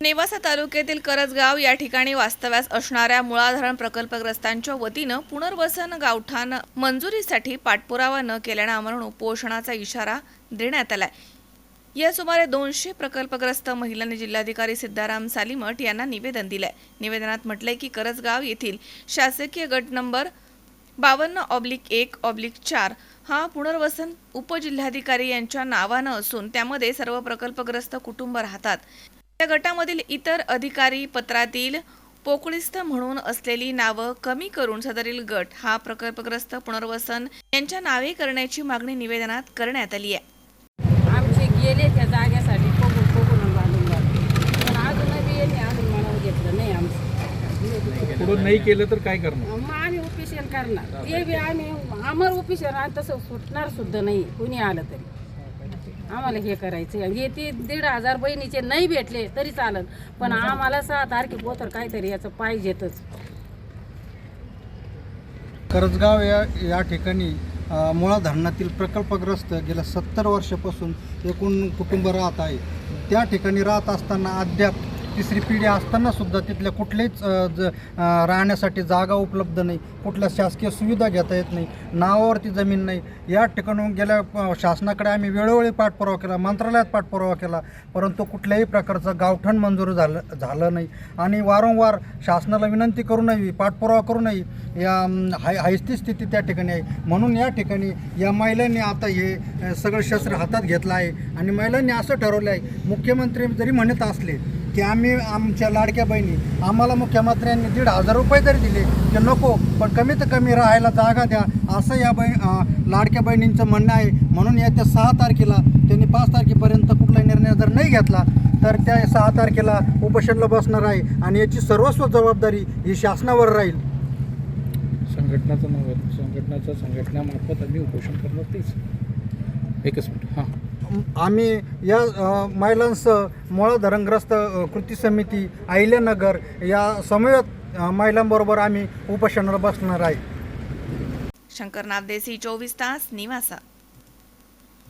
नेवासा तालुक्यातील करजगाव या ठिकाणी वास्तव्यास असणाऱ्या मुळाधारण प्रकल्पग्रस्तांच्या वतीनं पुनर्वसन गावठाण मंजुरीसाठी पाठपुरावा न केल्यानं आमरण उपोषणाचा इशारा देण्यात आलाय. या सुमारे दोनशे प्रकल्पग्रस्त महिलांनी जिल्हाधिकारी सिद्धाराम सालीमठ यांना निवेदन दिलंय. निवेदनात म्हटलंय की करजगाव येथील शासकीय गट नंबर बावन्न ऑब्लिक एक ऑब्लिक चार हा पुनर्वसन उपजिल्हाधिकारी यांच्या नावानं असून त्यामध्ये सर्व प्रकल्पग्रस्त कुटुंब राहतात. या गटामधील इतर अधिकारी पत्रातील पोकळीस्थ म्हणून असलेली नावं कमी करून सदरील गट हा प्रकल्पग्रस्त पुनर्वसन यांच्या नावे करण्याची मागणी निवेदनात करण्यात आली आहे. आमचे गेले त्या जाग्यासाठी बघून बघून बांधून बांधून पण अजूनही यांनी अजून मनावर घेतलं नाही आमचं. नाही केलं तर काय करणार? मग आम्ही ऑफिशियल करणार. ते बी आम्ही आमर ऑफिशियल तसं सुटणार सुद्धा नाही. कुणी आलं तरी. आम्हाला हे करायचं हे ते दीड हजार बहिणीचे नाही भेटले तरी चालत पण आम्हाला सहा तारखेपोतर काहीतरी याचं पाहिजेतच. करजगाव या या ठिकाणी मुळा धरणातील प्रकल्पग्रस्त गेल्या सत्तर वर्षापासून एकूण कुटुंब राहत आहे. त्या ठिकाणी राहत असताना अद्याप तिसरी पिढी असताना सुद्धा तिथल्या कुठल्याच ज राहण्यासाठी जागा उपलब्ध नाही. कुठल्या शासकीय सुविधा घेता येत नाही. नावावरती जमीन नाही. या ठिकाणून गेल्या शासनाकडे आम्ही वेळोवेळी पाठपुरावा केला मंत्रालयात पाठपुरावा केला. परंतु कुठल्याही प्रकारचं गावठण मंजूर झालं झालं नाही. आणि वारंवार शासनाला विनंती करू नये पाठपुरावा करू नये. या हाय हायस्ती स्थिती त्या ठिकाणी आहे. म्हणून या ठिकाणी या महिलांनी आता हे सगळं शस्त्र हातात घेतलं आहे. आणि महिलांनी असं ठरवलं आहे मुख्यमंत्री जरी म्हणत असले की आम्ही आमच्या लाडक्या बहिणी आम्हाला मुख्यमंत्र्यांनी दीड हजार रुपये जरी दिले की नको पण कमीत कमी राहायला जागा द्या असं या बही लाडक्या बहिणींचं म्हणणं आहे. म्हणून येत्या सहा तारखेला त्यांनी पाच तारखेपर्यंत कुठलाही निर्णय जर नाही घेतला तर त्या सहा तारखेला उपोषणला बसणार आहे आणि याची सर्वस्व जबाबदारी ही शासनावर राहील. संघटनाचं नाव संघटनाचं संघटनामार्फत आम्ही उपोषण करणार तेच. एकच मिनिट. हां. आम्ही या महिलांसह मोळा धरणग्रस्त कृती समिती अहिल्यानगर या समवेत महिलांबरोबर आम्ही उपोषणाला बसणार आहे. शंकरनाथ देसी चोवीस तास निवासा.